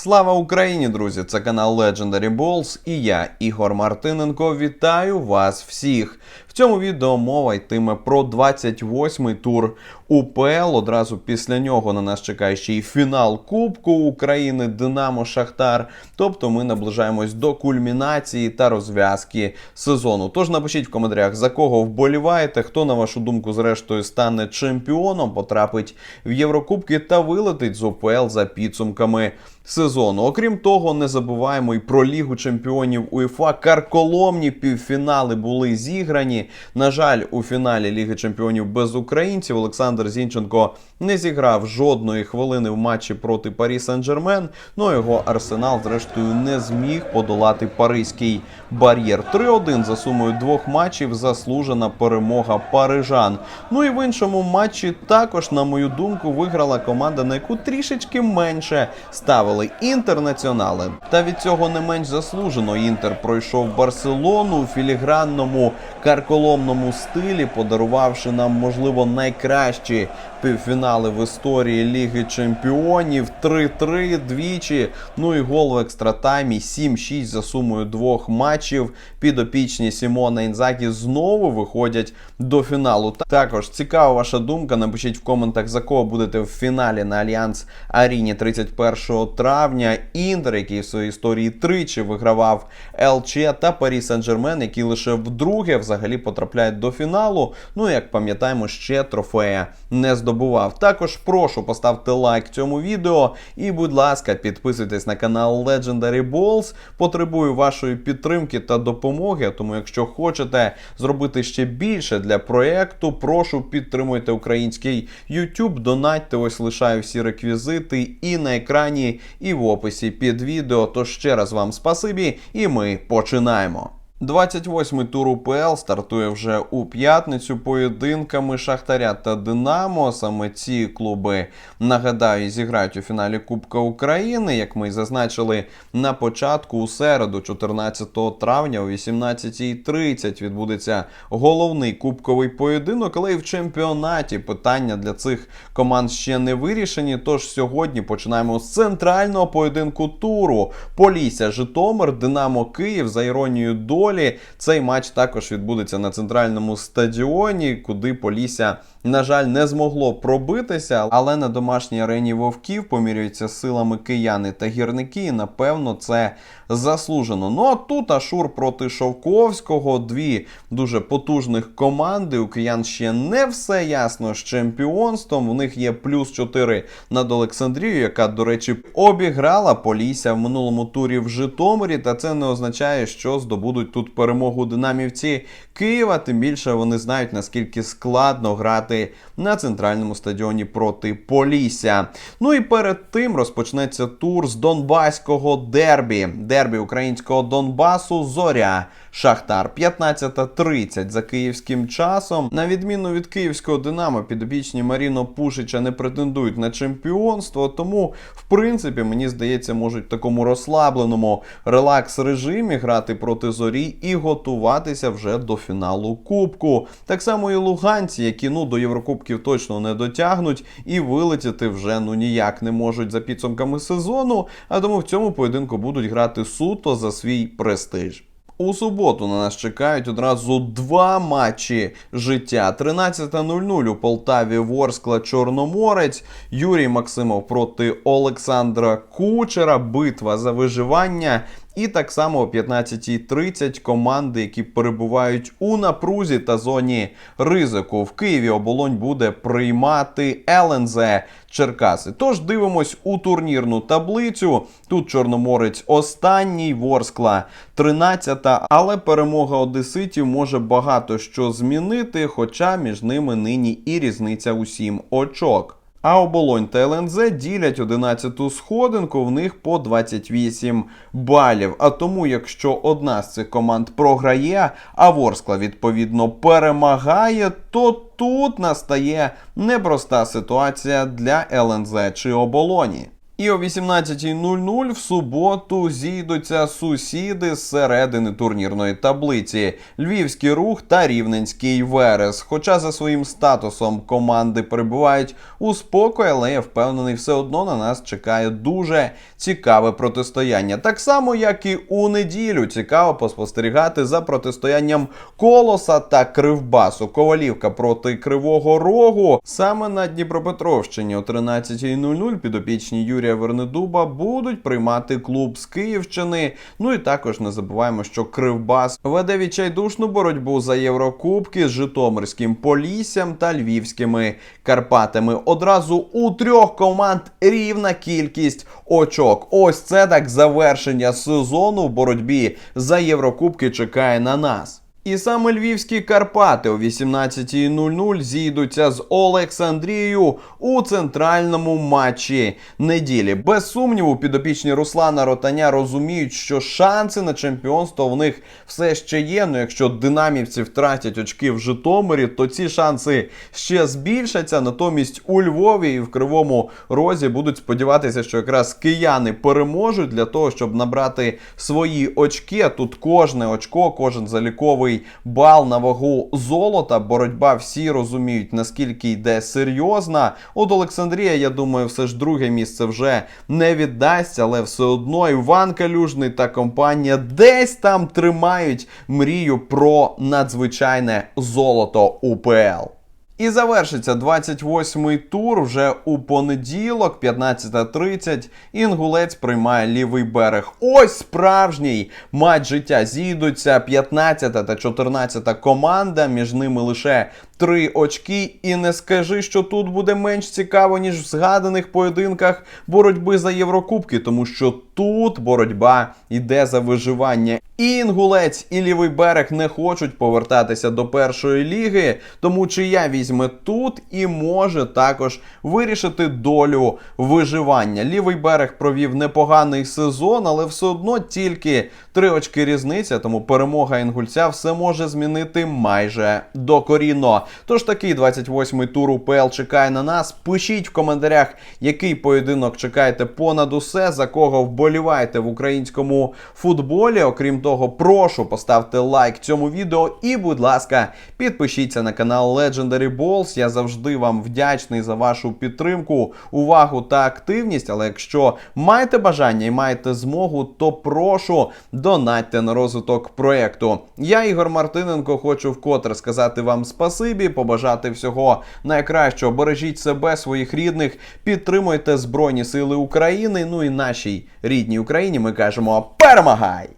Слава Україні, друзі! Це канал Legendary Balls і я, Ігор Мартиненко, вітаю вас всіх. В цьому відео мова йтиме про 28-й тур УПЛ. Одразу після нього на нас чекає ще й фінал Кубку України Динамо Шахтар. Тобто ми наближаємось до кульмінації та розв'язки сезону. Тож напишіть в коментарях, за кого вболіваєте, хто, на вашу думку, зрештою стане чемпіоном, потрапить в Єврокубки та вилетить з УПЛ за підсумками сезону. Окрім того, не забуваємо і про Лігу чемпіонів УЄФА. Карколомні півфінали були зіграні. На жаль, у фіналі Ліги Чемпіонів без українців Олександр Зінченко не зіграв жодної хвилини в матчі проти Парі Сен-Жермен. Ну його арсенал, зрештою, не зміг подолати паризький бар'єр. 3-1 за сумою двох матчів заслужена перемога парижан. Ну і в іншому матчі також, на мою думку, виграла команда, на яку трішечки менше ставили інтернаціонали. Та від цього не менш заслужено інтер пройшов Барселону у філігранному карколомному стилі, подарувавши нам, можливо, Forte півфінали в історії Ліги Чемпіонів. 3-3 двічі. Ну і гол в екстратаймі 7-6 за сумою двох матчів. Підопічні Сімона Інзакі знову виходять до фіналу. Також цікава ваша думка. Напишіть в коментах, за кого будете в фіналі на Альянс Аріні 31 травня. Інтер, який в своїй історії тричі вигравав ЛЧ та Парі Сен-Жермен, які лише вдруге взагалі потрапляють до фіналу. Ну як пам'ятаємо, ще трофея не здобував. Також прошу поставте лайк цьому відео і, будь ласка, підписуйтесь на канал Legendary Balls. Потребую вашої підтримки та допомоги. Тому, якщо хочете зробити ще більше для проекту, прошу підтримуйте український YouTube, донатьте, ось лишаю всі реквізити і на екрані, і в описі під відео. Тож ще раз вам спасибі, і ми починаємо. 28-й тур УПЛ стартує вже у п'ятницю поєдинками Шахтаря та Динамо. Саме ці клуби нагадаю зіграють у фіналі Кубка України. Як ми й зазначили на початку, у середу, 14 травня, о 18.30 відбудеться головний кубковий поєдинок. Але і в чемпіонаті питання для цих команд ще не вирішені. Тож сьогодні починаємо з центрального поєдинку туру. Полісся Житомир, Динамо Київ за іронією долі. Цей матч також відбудеться на центральному стадіоні, куди Полісся, на жаль, не змогло пробитися, але на домашній арені вовків помірюються силами кияни та гірники. І напевно це заслужено. Ну а тут Ашур проти Шовковського. Дві дуже потужних команди. У киян ще не все ясно з чемпіонством. У них є плюс 4 над Олександрією, яка, до речі, обіграла Полісся в минулому турі в Житомирі. Та це не означає, що здобудуть тут перемогу динамівці Києва. Тим більше вони знають наскільки складно грати на центральному стадіоні проти Полісся. Ну і перед тим розпочнеться тур з Донбаського дербі. Дербі українського Донбасу Зоря. Шахтар 15.30 за київським часом. На відміну від київського Динамо, підопічні Маріно Пушича не претендують на чемпіонство. Тому, в принципі, мені здається, можуть в такому розслабленому релакс режимі грати проти зорі і готуватися вже до фіналу Кубку. Так само і луганці, які ну до Єврокубків точно не дотягнуть, і вилетіти вже ну ніяк не можуть за підсумками сезону. А тому в цьому поєдинку будуть грати суто за свій престиж. У суботу на нас чекають одразу два матчі життя. 13.00 у Полтаві Ворскла Чорноморець. Юрій Максимов проти Олександра Кучера. Битва за виживання. І так само о 15.30 команди, які перебувають у напрузі та зоні ризику. В Києві оболонь буде приймати ЛНЗ Черкаси. Тож дивимось у турнірну таблицю. Тут Чорноморець останній, Ворскла 13-та, але перемога одеситів може багато що змінити, хоча між ними нині і різниця у 7 очок. А оболонь та ЛНЗ ділять 11-ту сходинку, в них по 28 балів. А тому, якщо одна з цих команд програє, а Ворскла відповідно перемагає, то тут настає непроста ситуація для ЛНЗ чи оболоні. І о 18.00 в суботу зійдуться сусіди з середини турнірної таблиці: Львівський рух та Рівненський Верес. Хоча за своїм статусом команди перебувають у спокої, але я впевнений, все одно на нас чекає дуже цікаве протистояння. Так само, як і у неділю, цікаво поспостерігати за протистоянням Колоса та Кривбасу. Ковалівка проти Кривого Рогу. Саме на Дніпропетровщині о 13.00 підопічні Юрія Вернедуба будуть приймати клуб з Київщини. Ну і також не забуваємо, що Кривбас веде відчайдушну боротьбу за Єврокубки з Житомирським Поліссям та Львівськими Карпатами. Одразу у трьох команд рівна кількість очок. Ось це так завершення сезону в боротьбі за Єврокубки чекає на нас. І саме львівські Карпати о 18.00 зійдуться з Олександрією у центральному матчі неділі. Без сумніву, підопічні Руслана Ротаня розуміють, що шанси на чемпіонство в них все ще є. Ну якщо динамівці втратять очки в Житомирі, то ці шанси ще збільшаться. Натомість у Львові і в Кривому Розі будуть сподіватися, що якраз кияни переможуть для того, щоб набрати свої очки. Тут кожне очко, кожен заліковий бал на вагу золота. Боротьба всі розуміють, наскільки йде серйозна. От Олександрія, я думаю, все ж друге місце вже не віддасть, але все одно Іван Калюжний та компанія десь там тримають мрію про надзвичайне золото УПЛ. І завершиться 28-й тур вже у понеділок, 15.30. Інгулець приймає лівий берег. Ось справжній матч життя. Зійдуться 15 та 14 команда. Між ними лише три очки. І не скажи, що тут буде менш цікаво, ніж в згаданих поєдинках боротьби за Єврокубки, тому що тут боротьба йде за виживання. І інгулець, і лівий берег не хочуть повертатися до першої ліги, тому чия візьме тут і може також вирішити долю виживання. Лівий берег провів непоганий сезон, але все одно тільки три очки різниця, тому перемога інгульця все може змінити майже докорінно. Тож такий 28-й тур УПЛ чекає на нас. Пишіть в коментарях, який поєдинок чекаєте понад усе, за кого вболіваєте в українському футболі. Окрім того, прошу поставте лайк цьому відео і, будь ласка, підпишіться на канал Legendary Balls. Я завжди вам вдячний за вашу підтримку, увагу та активність. Але якщо маєте бажання і маєте змогу, то прошу донатьте на розвиток проекту. Я, Ігор Мартиненко, хочу вкотре сказати вам спасибі, побажати всього найкращого. Бережіть себе, своїх рідних, підтримуйте Збройні Сили України. Ну і нашій рідній Україні ми кажемо перемагай!